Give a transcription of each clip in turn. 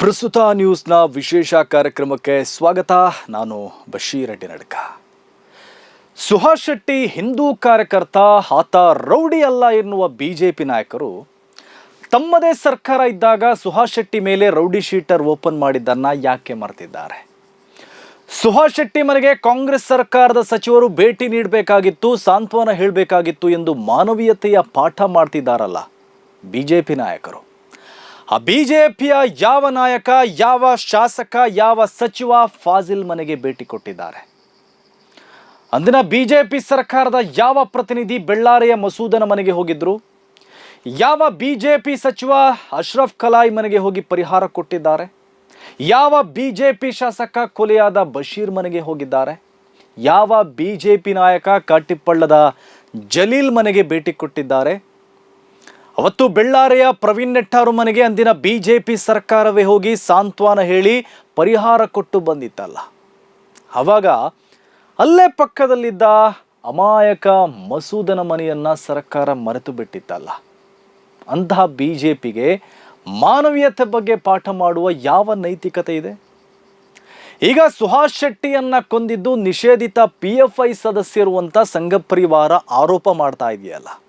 ಪ್ರಸ್ತುತ ನ್ಯೂಸ್ನ ವಿಶೇಷ ಕಾರ್ಯಕ್ರಮಕ್ಕೆ ಸ್ವಾಗತ. ನಾನು ಬಶೀರ್ ರೆಡ್ಡಿ ನಡ್ಕ ಸುಹಾಸ್ ಶೆಟ್ಟಿ ಹಿಂದೂ ಕಾರ್ಯಕರ್ತ, ಆತ ರೌಡಿ ಅಲ್ಲ ಎನ್ನುವ ಬಿಜೆಪಿ ನಾಯಕರು ತಮ್ಮದೇ ಸರ್ಕಾರ ಇದ್ದಾಗ ಸುಹಾಸ್ ಶೆಟ್ಟಿ ಮೇಲೆ ರೌಡಿ ಶೀಟರ್ ಓಪನ್ ಮಾಡಿದ್ದನ್ನು ಯಾಕೆ ಮರೆತಿದ್ದಾರೆ? ಸುಹಾಸ್ ಶೆಟ್ಟಿ ಮನೆಗೆ ಕಾಂಗ್ರೆಸ್ ಸರ್ಕಾರದ ಸಚಿವರು ಭೇಟಿ ನೀಡಬೇಕಾಗಿತ್ತು, ಸಾಂತ್ವನ ಹೇಳಬೇಕಾಗಿತ್ತು ಎಂದು ಮಾನವೀಯತೆಯ ಪಾಠ ಮಾಡ್ತಿದ್ದಾರಲ್ಲ ಬಿಜೆಪಿ ನಾಯಕರು. ಆ ಬಿ ಜೆ ಪಿಯ ಯಾವ ನಾಯಕ, ಯಾವ ಶಾಸಕ, ಯಾವ ಸಚಿವ ಫಾಜಿಲ್ ಮನೆಗೆ ಭೇಟಿ ಕೊಟ್ಟಿದ್ದಾರೆ? ಅಂದಿನ ಬಿ ಜೆ ಪಿ ಸರ್ಕಾರದ ಯಾವ ಪ್ರತಿನಿಧಿ ಬೆಳ್ಳಾರಿಯ ಮಸೂದನ ಮನೆಗೆ ಹೋಗಿದ್ರು? ಯಾವ ಬಿ ಜೆ ಪಿ ಸಚಿವ ಅಶ್ರಫ್ ಕಲಾಯಿ ಮನೆಗೆ ಹೋಗಿ ಪರಿಹಾರ ಕೊಟ್ಟಿದ್ದಾರೆ? ಯಾವ ಬಿ ಜೆ ಪಿ ಶಾಸಕ ಕೊಲೆಯಾದ ಬಶೀರ್ ಮನೆಗೆ ಹೋಗಿದ್ದಾರೆ? ಯಾವ ಬಿ ಜೆ ಪಿ ನಾಯಕ ಕಾಟಿಪ್ಪಳ್ಳದ ಜಲೀಲ್ ಮನೆಗೆ ಭೇಟಿ ಕೊಟ್ಟಿದ್ದಾರೆ? ಅವತ್ತು ಬೆಳ್ಳಾರೆಯ ಪ್ರವೀಣ್ ನೆಟ್ಟಾರು ಮನೆಗೆ ಅಂದಿನ ಬಿಜೆಪಿ ಸರ್ಕಾರವೇ ಹೋಗಿ ಸಾಂತ್ವನ ಹೇಳಿ ಪರಿಹಾರ ಕೊಟ್ಟು ಬಂದಿತ್ತಲ್ಲ. ಅವಾಗ ಅಲ್ಲೇ ಪಕ್ಕದಲ್ಲಿದ್ದ ಅಮಾಯಕ ಮಸೂದನ ಮನೆಯನ್ನ ಸರ್ಕಾರ ಮರೆತು ಬಿಟ್ಟಿತ್ತಲ್ಲ. ಅಂತಹ ಬಿ ಜೆ ಪಿಗೆ ಮಾನವೀಯತೆ ಬಗ್ಗೆ ಪಾಠ ಮಾಡುವ ಯಾವ ನೈತಿಕತೆ ಇದೆ? ಈಗ ಸುಹಾಸ್ ಶೆಟ್ಟಿಯನ್ನ ಕೊಂದಿದ್ದು ನಿಷೇಧಿತ ಪಿ ಎಫ್ ಐ ಸದಸ್ಯರು ಅಂತ ಸಂಘ ಪರಿವಾರ ಆರೋಪ ಮಾಡ್ತಾ ಇದೆಯಲ್ಲ.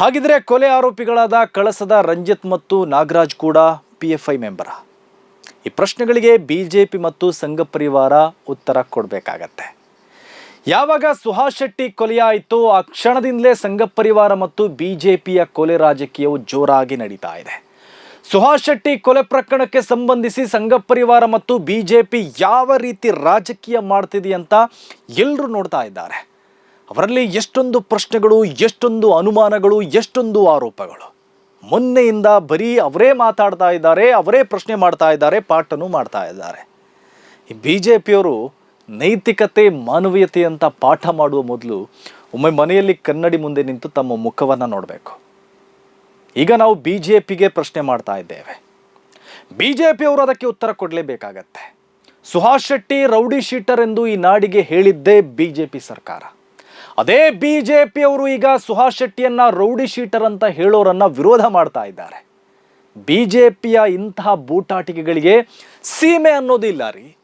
ಹಾಗಿದ್ರೆ ಕೊಲೆ ಆರೋಪಿಗಳಾದ ಕಳಸದ ರಂಜಿತ್ ಮತ್ತು ನಾಗರಾಜ್ ಕೂಡ ಪಿ ಎಫ್ ಐ ಮೆಂಬರ. ಈ ಪ್ರಶ್ನೆಗಳಿಗೆ ಬಿ ಜೆ ಪಿ ಮತ್ತು ಸಂಘ ಪರಿವಾರ ಉತ್ತರ ಕೊಡಬೇಕಾಗತ್ತೆ. ಯಾವಾಗ ಸುಹಾಸ್ ಶೆಟ್ಟಿ ಕೊಲೆಯಾಯಿತು ಆ ಕ್ಷಣದಿಂದಲೇ ಸಂಘ ಪರಿವಾರ ಮತ್ತು ಬಿ ಜೆ ಪಿಯ ಕೊಲೆ ರಾಜಕೀಯವು ಜೋರಾಗಿ ನಡೀತಾ ಇದೆ. ಸುಹಾಸ್ ಶೆಟ್ಟಿ ಕೊಲೆ ಪ್ರಕರಣಕ್ಕೆ ಸಂಬಂಧಿಸಿ ಸಂಘ ಪರಿವಾರ ಮತ್ತು ಬಿ ಜೆ ಪಿ ಯಾವ ರೀತಿ ರಾಜಕೀಯ ಮಾಡ್ತಿದೆ ಅಂತ ಎಲ್ಲರೂ ನೋಡ್ತಾ ಇದ್ದಾರೆ. ಅವರಲ್ಲಿ ಎಷ್ಟೊಂದು ಪ್ರಶ್ನೆಗಳು, ಎಷ್ಟೊಂದು ಅನುಮಾನಗಳು, ಎಷ್ಟೊಂದು ಆರೋಪಗಳು. ಮೊನ್ನೆಯಿಂದ ಬರೀ ಅವರೇ ಮಾತಾಡ್ತಾ ಇದ್ದಾರೆ, ಅವರೇ ಪ್ರಶ್ನೆ ಮಾಡ್ತಾ ಇದ್ದಾರೆ, ಪಾಠನೂ ಮಾಡ್ತಾ ಇದ್ದಾರೆ. ಈ ಬಿ ಜೆ ಪಿಯವರು ನೈತಿಕತೆ, ಮಾನವೀಯತೆ ಅಂತ ಪಾಠ ಮಾಡುವ ಮೊದಲು ಒಮ್ಮೆ ಮನೆಯಲ್ಲಿ ಕನ್ನಡಿ ಮುಂದೆ ನಿಂತು ತಮ್ಮ ಮುಖವನ್ನು ನೋಡಬೇಕು. ಈಗ ನಾವು ಬಿ ಜೆ ಪಿಗೆ ಪ್ರಶ್ನೆ ಮಾಡ್ತಾ ಇದ್ದೇವೆ. ಬಿ ಜೆ ಪಿಯವರು ಅದಕ್ಕೆ ಉತ್ತರ ಕೊಡಲೇಬೇಕಾಗತ್ತೆ. ಸುಹಾಸ್ ಶೆಟ್ಟಿ ರೌಡಿ ಶೀಟರ್ ಎಂದು ಈ ನಾಡಿಗೆ ಹೇಳಿದ್ದೇ ಬಿ ಜೆ ಪಿ ಸರ್ಕಾರ. ಅದೇ ಬಿ ಜೆ ಪಿಯವರು ಈಗ ಸುಹಾಸ್ ಶೆಟ್ಟಿಯನ್ನ ರೌಡಿ ಶೀಟರ್ ಅಂತ ಹೇಳೋರನ್ನ ವಿರೋಧ ಮಾಡ್ತಾ ಇದ್ದಾರೆ. ಬಿ ಜೆ ಪಿಯ ಇಂತಹ ಬೂಟಾಟಿಕೆಗಳಿಗೆ ಸೀಮೆ ಅನ್ನೋದು ಇಲ್ಲ ರೀ.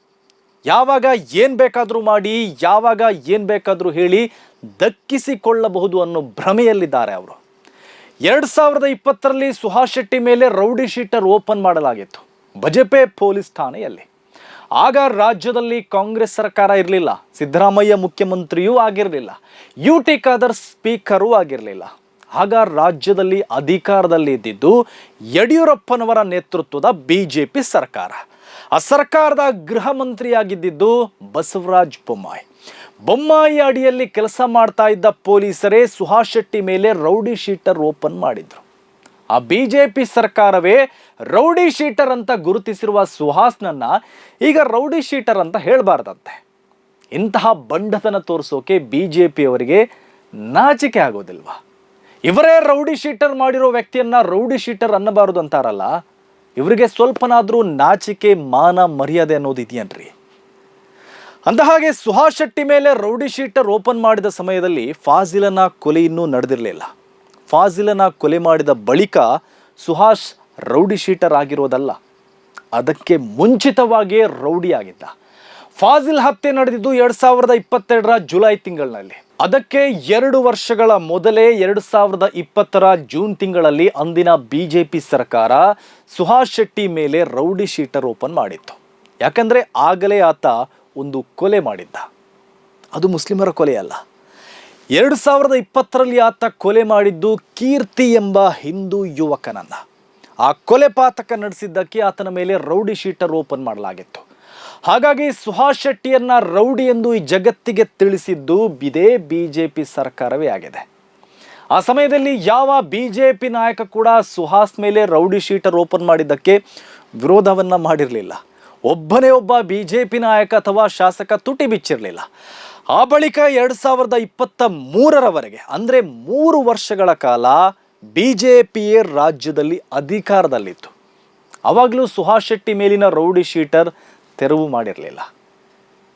ಯಾವಾಗ ಏನು ಬೇಕಾದರೂ ಮಾಡಿ, ಯಾವಾಗ ಏನು ಬೇಕಾದರೂ ಹೇಳಿ ದಕ್ಕಿಸಿಕೊಳ್ಳಬಹುದು ಅನ್ನೋ ಭ್ರಮೆಯಲ್ಲಿದ್ದಾರೆ ಅವರು. ಎರಡು ಸಾವಿರದ ಇಪ್ಪತ್ತರಲ್ಲಿ ಸುಹಾಸ್ ಶೆಟ್ಟಿ ಮೇಲೆ ರೌಡಿ ಶೀಟರ್ ಓಪನ್ ಮಾಡಲಾಗಿತ್ತು. ಬಜಪೆ ಪೊಲೀಸ್ ಠಾಣೆಯಲ್ಲಿ. ಆಗ ರಾಜ್ಯದಲ್ಲಿ ಕಾಂಗ್ರೆಸ್ ಸರ್ಕಾರ ಇರಲಿಲ್ಲ. ಸಿದ್ದರಾಮಯ್ಯ ಮುಖ್ಯಮಂತ್ರಿಯೂ ಆಗಿರಲಿಲ್ಲ. ಯು ಟಿ ಖಾದರ್ ಸ್ಪೀಕರೂ ಆಗಿರಲಿಲ್ಲ. ಆಗ ರಾಜ್ಯದಲ್ಲಿ ಅಧಿಕಾರದಲ್ಲಿ ಇದ್ದಿದ್ದು ಯಡಿಯೂರಪ್ಪನವರ ನೇತೃತ್ವದ ಬಿ ಜೆ ಪಿ ಸರ್ಕಾರ. ಆ ಸರ್ಕಾರದ ಗೃಹ ಮಂತ್ರಿಯಾಗಿದ್ದಿದ್ದು ಬಸವರಾಜ್ ಬೊಮ್ಮಾಯಿ. ಬೊಮ್ಮಾಯಿ ಅಡಿಯಲ್ಲಿ ಕೆಲಸ ಮಾಡ್ತಾ ಇದ್ದ ಪೊಲೀಸರೇ ಸುಹಾಸ್ ಶೆಟ್ಟಿ ಮೇಲೆ ರೌಡಿ ಶೀಟರ್ ಓಪನ್ ಮಾಡಿದ್ರು. ಆ ಬಿ ಜೆ ಪಿ ಸರ್ಕಾರವೇ ರೌಡಿ ಶೀಟರ್ ಅಂತ ಗುರುತಿಸಿರುವ ಸುಹಾಸ್ನನ್ನ ಈಗ ರೌಡಿ ಶೀಟರ್ ಅಂತ ಹೇಳಬಾರ್ದಂತೆ. ಇಂತಹ ಬಂಡತನ ತೋರಿಸೋಕೆ ಬಿ ಜೆ ಪಿಯವರಿಗೆ ನಾಚಿಕೆ ಆಗೋದಿಲ್ವಾ? ಇವರೇ ರೌಡಿ ಶೀಟರ್ ಮಾಡಿರೋ ವ್ಯಕ್ತಿಯನ್ನ ರೌಡಿ ಶೀಟರ್ ಅನ್ನಬಾರದು ಅಂತಾರಲ್ಲ, ಇವರಿಗೆ ಸ್ವಲ್ಪನಾದರೂ ನಾಚಿಕೆ, ಮಾನ, ಮರ್ಯಾದೆ ಅನ್ನೋದು ಇದೆಯನ್ರಿ? ಅಂದ ಹಾಗೆ ಸುಹಾಸ್ ಶೆಟ್ಟಿ ಮೇಲೆ ರೌಡಿ ಶೀಟರ್ ಓಪನ್ ಮಾಡಿದ ಸಮಯದಲ್ಲಿ ಫಾಜಿಲನ ಕೊಲೆ ಇನ್ನೂ ನಡೆದಿರಲಿಲ್ಲ. ಫಾಜಿಲನ ಕೊಲೆ ಮಾಡಿದ ಬಳಿಕ ಸುಹಾಸ್ ರೌಡಿ ಶೀಟರ್ ಆಗಿರೋದಲ್ಲ, ಅದಕ್ಕೆ ಮುಂಚಿತವಾಗಿಯೇ ರೌಡಿ ಆಗಿದ್ದ. ಫಾಜಿಲ್ ಹತ್ಯೆ ನಡೆದಿದ್ದು ಎರಡು ಸಾವಿರದ ಇಪ್ಪತ್ತೆರಡರ ಜುಲೈ ತಿಂಗಳಿನಲ್ಲಿ ಅದಕ್ಕೆ ಎರಡು ವರ್ಷಗಳ ಮೊದಲೇ ಎರಡು ಸಾವಿರದ ಇಪ್ಪತ್ತರ ಜೂನ್ ತಿಂಗಳಲ್ಲಿ ಅಂದಿನ ಬಿಜೆಪಿ ಸರ್ಕಾರ ಸುಹಾಸ್ ಶೆಟ್ಟಿ ಮೇಲೆ ರೌಡಿ ಶೀಟರ್ ಓಪನ್ ಮಾಡಿತ್ತು. ಯಾಕಂದ್ರೆ ಆಗಲೇ ಆತ ಒಂದು ಕೊಲೆ ಮಾಡಿದ್ದ. ಅದು ಮುಸ್ಲಿಮರ ಕೊಲೆ ಅಲ್ಲ ಎರಡು ಸಾವಿರದ ಇಪ್ಪತ್ತರಲ್ಲಿ ಆತ ಕೊಲೆ ಮಾಡಿದ್ದು ಕೀರ್ತಿ ಎಂಬ ಹಿಂದೂ ಯುವಕನನ್ನ. ಆ ಕೊಲೆ ಪಾತಕ ನಡೆಸಿದ್ದಕ್ಕೆ ಆತನ ಮೇಲೆ ರೌಡಿ ಶೀಟರ್ ಓಪನ್ ಮಾಡಲಾಗಿತ್ತು. ಹಾಗಾಗಿ ಸುಹಾಸ್ ಶೆಟ್ಟಿಯನ್ನ ರೌಡಿ ಎಂದು ಈ ಜಗತ್ತಿಗೆ ತಿಳಿಸಿದ್ದು ಇದೇ ಬಿ ಜೆ ಪಿ ಸರ್ಕಾರವೇ ಆಗಿದೆ. ಆ ಸಮಯದಲ್ಲಿ ಯಾವ ಬಿ ಜೆ ಪಿ ನಾಯಕ ಕೂಡ ಸುಹಾಸ್ ಮೇಲೆ ರೌಡಿ ಶೀಟರ್ ಓಪನ್ ಮಾಡಿದ್ದಕ್ಕೆ ವಿರೋಧವನ್ನ ಮಾಡಿರಲಿಲ್ಲ. ಒಬ್ಬನೇ ಒಬ್ಬ ಬಿ ಜೆ ಪಿ ನಾಯಕ ಅಥವಾ ಶಾಸಕ ತುಟಿ ಬಿಚ್ಚಿರಲಿಲ್ಲ. ಆ ಬಳಿಕ ಎರಡು ಸಾವಿರದ ಇಪ್ಪತ್ತ ಮೂರರವರೆಗೆ, ಅಂದರೆ ಮೂರು ವರ್ಷಗಳ ಕಾಲ ಬಿ ಜೆ ಪಿಯೇ ರಾಜ್ಯದಲ್ಲಿ ಅಧಿಕಾರದಲ್ಲಿತ್ತು. ಅವಾಗಲೂ ಸುಹಾಸ್ ಶೆಟ್ಟಿ ಮೇಲಿನ ರೌಡಿ ಶೀಟರ್ ತೆರವು ಮಾಡಿರಲಿಲ್ಲ.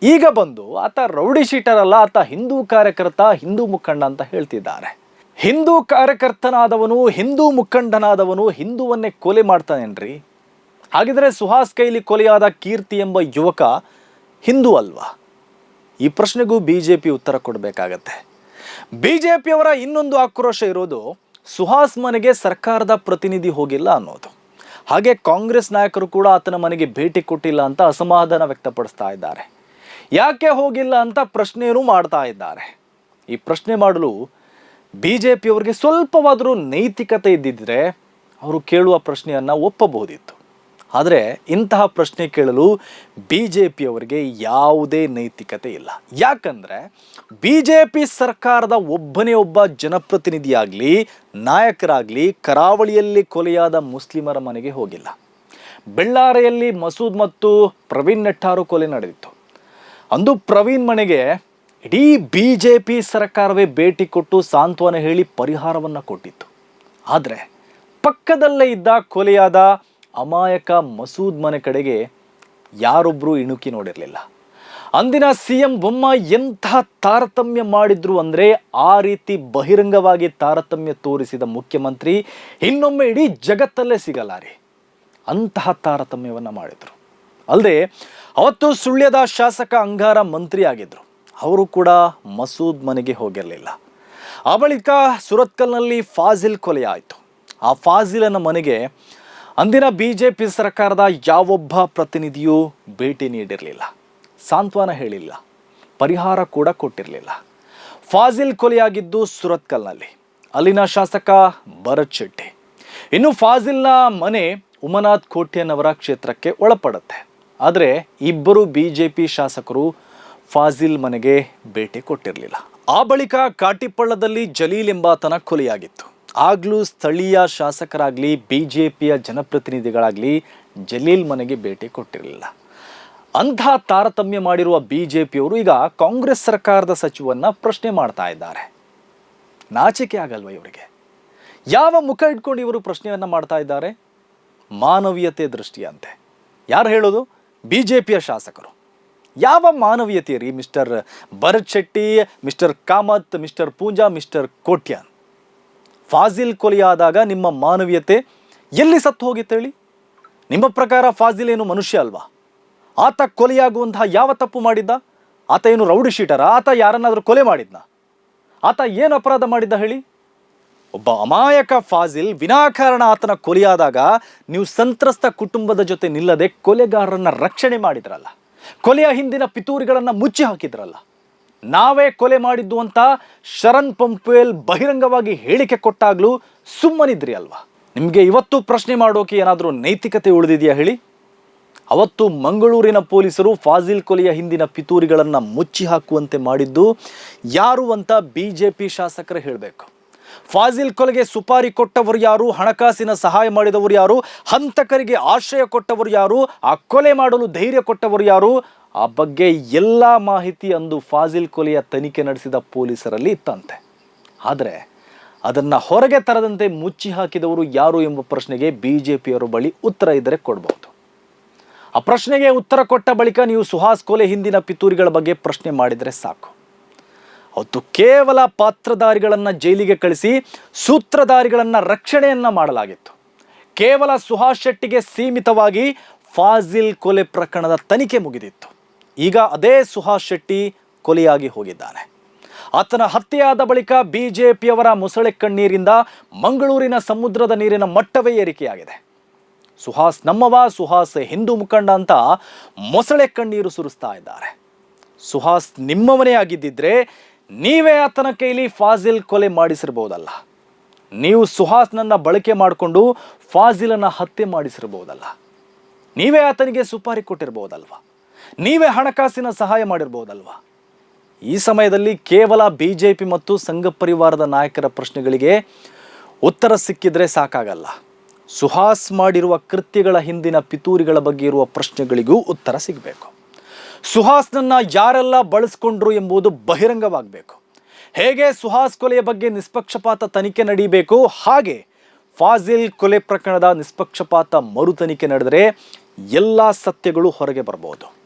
ಈಗ ಬಂದು ಆತ ರೌಡಿ ಶೀಟರ್ ಅಲ್ಲ, ಆತ ಹಿಂದೂ ಕಾರ್ಯಕರ್ತ, ಹಿಂದೂ ಮುಖಂಡ ಅಂತ ಹೇಳ್ತಿದ್ದಾರೆ. ಹಿಂದೂ ಕಾರ್ಯಕರ್ತನಾದವನು, ಹಿಂದೂ ಮುಖಂಡನಾದವನು ಹಿಂದೂವನ್ನೇ ಕೊಲೆ ಮಾಡ್ತಾನೇನ್ರಿ? ಹಾಗಿದ್ರೆ ಸುಹಾಸ್ ಕೈಲಿ ಕೊಲೆಯಾದ ಕೀರ್ತಿ ಎಂಬ ಯುವಕ ಹಿಂದೂ ಅಲ್ವಾ? ಈ ಪ್ರಶ್ನೆಗೂ ಬಿ ಜೆ ಪಿ ಉತ್ತರ ಕೊಡಬೇಕಾಗತ್ತೆ. ಬಿ ಜೆ ಪಿಯವರ ಇನ್ನೊಂದು ಆಕ್ರೋಶ ಇರೋದು ಸುಹಾಸ್ ಮನೆಗೆ ಸರ್ಕಾರದ ಪ್ರತಿನಿಧಿ ಹೋಗಿಲ್ಲ ಅನ್ನೋದು. ಹಾಗೆ ಕಾಂಗ್ರೆಸ್ ನಾಯಕರು ಕೂಡ ಆತನ ಮನೆಗೆ ಭೇಟಿ ಕೊಟ್ಟಿಲ್ಲ ಅಂತ ಅಸಮಾಧಾನ ವ್ಯಕ್ತಪಡಿಸ್ತಾ ಇದ್ದಾರೆ. ಯಾಕೆ ಹೋಗಿಲ್ಲ ಅಂತ ಪ್ರಶ್ನೆಯನ್ನು ಮಾಡ್ತಾ ಇದ್ದಾರೆ. ಈ ಪ್ರಶ್ನೆ ಮಾಡಲು ಬಿ ಜೆ ಪಿಯವರಿಗೆ ಸ್ವಲ್ಪವಾದರೂ ನೈತಿಕತೆ ಇದ್ದಿದ್ದರೆ ಅವರು ಕೇಳುವ ಪ್ರಶ್ನೆಯನ್ನು ಒಪ್ಪಬಹುದಿತ್ತು. ಆದರೆ ಇಂತಹ ಪ್ರಶ್ನೆ ಕೇಳಲು ಬಿ ಜೆ ಪಿಯವರಿಗೆ ಯಾವುದೇ ನೈತಿಕತೆ ಇಲ್ಲ. ಯಾಕಂದರೆ ಬಿ ಜೆ ಪಿ ಸರ್ಕಾರದ ಒಬ್ಬನೇ ಒಬ್ಬ ಜನಪ್ರತಿನಿಧಿಯಾಗಲಿ, ನಾಯಕರಾಗಲಿ ಕರಾವಳಿಯಲ್ಲಿ ಕೊಲೆಯಾದ ಮುಸ್ಲಿಮರ ಮನೆಗೆ ಹೋಗಿಲ್ಲ. ಬೆಳ್ಳಾರೆಯಲ್ಲಿ ಮಸೂದ್ ಮತ್ತು ಪ್ರವೀಣ್ ನೆಟ್ಟಾರು ಕೊಲೆ ನಡೆದಿತ್ತು. ಅಂದು ಪ್ರವೀಣ್ ಮನೆಗೆ ಇಡೀ ಬಿ ಜೆ ಪಿ ಸರ್ಕಾರವೇ ಭೇಟಿ ಕೊಟ್ಟು ಸಾಂತ್ವನ ಹೇಳಿ ಪರಿಹಾರವನ್ನು ಕೊಟ್ಟಿತ್ತು. ಆದರೆ ಪಕ್ಕದಲ್ಲೇ ಇದ್ದ ಕೊಲೆಯಾದ ಅಮಾಯಕ ಮಸೂದ್ ಮನೆ ಕಡೆಗೆ ಯಾರೊಬ್ಬರೂ ಇಣುಕಿ ನೋಡಿರಲಿಲ್ಲ. ಅಂದಿನ ಸಿ ಎಂ ಬೊಮ್ಮ ಎಂಥ ತಾರತಮ್ಯ ಮಾಡಿದ್ರು ಅಂದರೆ ಆ ರೀತಿ ಬಹಿರಂಗವಾಗಿ ತಾರತಮ್ಯ ತೋರಿಸಿದ ಮುಖ್ಯಮಂತ್ರಿ ಇನ್ನೊಮ್ಮೆ ಇಡೀ ಜಗತ್ತಲ್ಲೇ ಸಿಗಲಾರಿ. ಅಂತಹ ತಾರತಮ್ಯವನ್ನು ಮಾಡಿದರು. ಅಲ್ಲದೆ ಅವತ್ತು ಸುಳ್ಯದ ಶಾಸಕ ಅಂಗಾರ ಮಂತ್ರಿ ಆಗಿದ್ದರು ಅವರು ಕೂಡ ಮಸೂದ್ ಮನೆಗೆ ಹೋಗಿರಲಿಲ್ಲ. ಆ ಬಳಿಕ ಸುರತ್ಕಲ್ನಲ್ಲಿ ಫಾಜಿಲ್ ಕೊಲೆ ಆಯಿತು. ಆ ಫಾಜಿಲನ ಮನೆಗೆ ಅಂದಿನ ಬಿಜೆಪಿ ಸರ್ಕಾರದ ಯಾವೊಬ್ಬ ಪ್ರತಿನಿಧಿಯೂ ಭೇಟಿ ನೀಡಿರಲಿಲ್ಲ. ಸಾಂತ್ವನ ಹೇಳಿಲ್ಲ. ಪರಿಹಾರ ಕೂಡ ಕೊಟ್ಟಿರಲಿಲ್ಲ. ಫಾಜಿಲ್ ಕೊಲೆಯಾಗಿದ್ದು ಸುರತ್ಕಲ್ನಲ್ಲಿ. ಅಲ್ಲಿನ ಶಾಸಕ ಭರತ್ ಶೆಟ್ಟಿ. ಇನ್ನು ಫಾಜಿಲ್ನ ಮನೆ ಉಮನಾಥ್ ಕೋಟ್ಯನವರ ಕ್ಷೇತ್ರಕ್ಕೆ ಒಳಪಡುತ್ತೆ. ಆದರೆ ಇಬ್ಬರು ಬಿ ಜೆ ಪಿ ಶಾಸಕರು ಫಾಜಿಲ್ ಮನೆಗೆ ಭೇಟಿ ಕೊಟ್ಟಿರಲಿಲ್ಲ. ಆ ಬಳಿಕ ಕಾಟಿಪಳ್ಳದಲ್ಲಿ ಜಲೀಲ್ ಎಂಬಾತನ ಕೊಲೆಯಾಗಿತ್ತು. ಆಗಲೂ ಸ್ಥಳೀಯ ಶಾಸಕರಾಗಲಿ ಬಿ ಜೆ ಪಿಯ ಜನಪ್ರತಿನಿಧಿಗಳಾಗಲಿ ಜಲೀಲ್ ಮನೆಗೆ ಭೇಟಿ ಕೊಟ್ಟಿರಲಿಲ್ಲ. ಅಂಥ ತಾರತಮ್ಯ ಮಾಡಿರುವ ಬಿ ಜೆ ಪಿಯವರು ಈಗ ಕಾಂಗ್ರೆಸ್ ಸರ್ಕಾರದ ಸಚಿವನ್ನ ಪ್ರಶ್ನೆ ಮಾಡ್ತಾ ಇದ್ದಾರೆ. ನಾಚಿಕೆ ಆಗಲ್ವ ಇವರಿಗೆ? ಯಾವ ಮುಖ ಇಟ್ಕೊಂಡು ಇವರು ಪ್ರಶ್ನೆಯನ್ನು ಮಾಡ್ತಾ ಇದ್ದಾರೆ? ಮಾನವೀಯತೆ ದೃಷ್ಟಿಯಂತೆ. ಯಾರು ಹೇಳೋದು? ಬಿ ಜೆ ಪಿಯ ಶಾಸಕರು. ಯಾವ ಮಾನವೀಯತೆ ರೀ, mister Bharat Shetty, mister Kamath, mister Poonja, mister Kotian? Fazil ಕೊಲೆಯಾದಾಗ ನಿಮ್ಮ ಮಾನವೀಯತೆ ಎಲ್ಲಿ ಸತ್ತು ಹೋಗಿತ್ತು ಹೇಳಿ ನಿಮ್ಮ ಪ್ರಕಾರ ಫಾಜಿಲ್ ಏನು ಮನುಷ್ಯ ಅಲ್ವಾ? ಆತ ಕೊಲೆಯಾಗುವಂತಹ ಯಾವ ತಪ್ಪು ಮಾಡಿದ್ದ? ಆತ ಏನು ರೌಡಿ ಶೀಟರ? ಆತ ಯಾರನ್ನಾದರೂ ಕೊಲೆ ಮಾಡಿದ್ನ? ಆತ ಏನು ಅಪರಾಧ ಮಾಡಿದ್ದ ಹೇಳಿ? ಒಬ್ಬ ಅಮಾಯಕ ಫಾಜಿಲ್ ವಿನಾಕಾರಣ ಆತನ ಕೊಲೆಯಾದಾಗ ನೀವು ಸಂತ್ರಸ್ತ ಕುಟುಂಬದ ಜೊತೆ ನಿಲ್ಲದೆ ಕೊಲೆಗಾರರನ್ನ ರಕ್ಷಣೆ ಮಾಡಿದ್ರಲ್ಲ. ಕೊಲೆಯ ಹಿಂದಿನ ಪಿತೂರಿಗಳನ್ನು ಮುಚ್ಚಿ ಹಾಕಿದ್ರಲ್ಲ. ನಾವೇ ಕೊಲೆ ಮಾಡಿದ್ದು ಅಂತ ಶರಣ್ ಪಂಪೇಲ್ ಬಹಿರಂಗವಾಗಿ ಹೇಳಿಕೆ ಕೊಟ್ಟಾಗ್ಲೂ ಸುಮ್ಮನಿದ್ರಿ ಅಲ್ವಾ? ನಿಮಗೆ ಇವತ್ತು ಪ್ರಶ್ನೆ ಮಾಡೋಕೆ ಏನಾದರೂ ನೈತಿಕತೆ ಉಳಿದಿದೆಯಾ ಹೇಳಿ? ಅವತ್ತು ಮಂಗಳೂರಿನ ಪೊಲೀಸರು ಫಾಜಿಲ್ ಕೊಲೆಯ ಹಿಂದಿನ ಪಿತೂರಿಗಳನ್ನು ಮುಚ್ಚಿ ಹಾಕುವಂತೆ ಮಾಡಿದ್ದು ಯಾರು ಅಂತ ಬಿ ಜೆ ಪಿ ಶಾಸಕರು ಹೇಳಬೇಕು. ಫಾಜಿಲ್ ಕೊಲೆಗೆ ಸುಪಾರಿ ಕೊಟ್ಟವರು ಯಾರು, ಹಣಕಾಸಿನ ಸಹಾಯ ಮಾಡಿದವರು ಯಾರು, ಹಂತಕರಿಗೆ ಆಶ್ರಯ ಕೊಟ್ಟವರು ಯಾರು, ಆ ಕೊಲೆ ಮಾಡಲು ಧೈರ್ಯ ಕೊಟ್ಟವರು ಯಾರು ಆ ಬಗ್ಗೆ ಎಲ್ಲ ಮಾಹಿತಿ ಅಂದು ಫಾಜಿಲ್ ಕೊಲೆಯ ತನಿಖೆ ನಡೆಸಿದ ಪೊಲೀಸರಲ್ಲಿ ಇತ್ತಂತೆ. ಆದರೆ ಅದನ್ನು ಹೊರಗೆ ತರದಂತೆ ಮುಚ್ಚಿ ಹಾಕಿದವರು ಯಾರು ಎಂಬ ಪ್ರಶ್ನೆಗೆ ಬಿ ಜೆ ಪಿಯವರ ಬಳಿ ಉತ್ತರ ಇದ್ದರೆ ಕೊಡಬಹುದು. ಆ ಪ್ರಶ್ನೆಗೆ ಉತ್ತರ ಕೊಟ್ಟ ಬಳಿಕ ನೀವು ಸುಹಾಸ್ ಕೊಲೆ ಹಿಂದಿನ ಪಿತೂರಿಗಳ ಬಗ್ಗೆ ಪ್ರಶ್ನೆ ಮಾಡಿದರೆ ಸಾಕು. ಅವತ್ತು ಕೇವಲ ಪಾತ್ರಧಾರಿಗಳನ್ನು ಜೈಲಿಗೆ ಕಳಿಸಿ ಸೂತ್ರಧಾರಿಗಳನ್ನು ರಕ್ಷಣೆಯನ್ನು ಮಾಡಲಾಗಿತ್ತು. ಕೇವಲ ಸುಹಾಸ್ ಶೆಟ್ಟಿಗೆ ಸೀಮಿತವಾಗಿ ಫಾಜಿಲ್ ಕೊಲೆ ಪ್ರಕರಣದ ತನಿಖೆ ಮುಗಿದಿತ್ತು. ಈಗ ಅದೇ ಸುಹಾಸ್ ಶೆಟ್ಟಿ ಕೊಲೆಯಾಗಿ ಹೋಗಿದ್ದಾನೆ ಆತನ ಹತ್ಯೆಯಾದ ಬಳಿಕ ಬಿಜೆಪಿಯವರ ಮೊಸಳೆ ಕಣ್ಣೀರಿಂದ ಮಂಗಳೂರಿನ ಸಮುದ್ರದ ನೀರಿನ ಮಟ್ಟವೇ ಏರಿಕೆಯಾಗಿದೆ. ಸುಹಾಸ್ ನಮ್ಮವ, ಸುಹಾಸ್ ಹಿಂದೂ ಮುಖಂಡ ಅಂತ ಮೊಸಳೆ ಕಣ್ಣೀರು ಸುರಿಸ್ತಾ ಇದ್ದಾರೆ. ಸುಹಾಸ್ ನಿಮ್ಮವನೇ ಆಗಿದ್ದಿದ್ರೆ ನೀವೇ ಆತನ ಕೈಲಿ ಫಾಜಿಲ್ ಕೊಲೆ ಮಾಡಿಸಿರ್ಬೋದಲ್ಲ. ನೀವು ಸುಹಾಸ್ನನ್ನ ಬಳಕೆ ಮಾಡಿಕೊಂಡು ಫಾಜಿಲನ್ನ ಹತ್ಯೆ ಮಾಡಿಸಿರ್ಬೋದಲ್ಲ. ನೀವೇ ಆತನಿಗೆ ಸುಪಾರಿ ಕೊಟ್ಟಿರ್ಬೋದಲ್ವಾ? ನೀವೇ ಹಣಕಾಸಿನ ಸಹಾಯ ಮಾಡಿರ್ಬೋದಲ್ವಾ? ಈ ಸಮಯದಲ್ಲಿ ಕೇವಲ ಬಿ ಜೆ ಪಿ ಮತ್ತು ಸಂಘ ಪರಿವಾರದ ನಾಯಕರ ಪ್ರಶ್ನೆಗಳಿಗೆ ಉತ್ತರ ಸಿಕ್ಕಿದ್ರೆ ಸಾಕಾಗಲ್ಲ. ಸುಹಾಸ್ ಮಾಡಿರುವ ಕೃತ್ಯಗಳ ಹಿಂದಿನ ಪಿತೂರಿಗಳ ಬಗ್ಗೆ ಇರುವ ಪ್ರಶ್ನೆಗಳಿಗೂ ಉತ್ತರ ಸಿಗಬೇಕು. ಸುಹಾಸ್ನನ್ನ ಯಾರೆಲ್ಲ ಬಳಸ್ಕೊಂಡ್ರು ಎಂಬುದು ಬಹಿರಂಗವಾಗಬೇಕು. ಹೇಗೆ ಸುಹಾಸ್ ಕೊಲೆಯ ಬಗ್ಗೆ ನಿಷ್ಪಕ್ಷಪಾತ ತನಿಖೆ ನಡೀಬೇಕು? ಹಾಗೆ ಫಾಜಿಲ್ ಕೊಲೆ ಪ್ರಕರಣದ ನಿಷ್ಪಕ್ಷಪಾತ ಮರು ತನಿಖೆ ನಡೆದರೆ ಎಲ್ಲ ಸತ್ಯಗಳು ಹೊರಗೆ ಬರಬಹುದು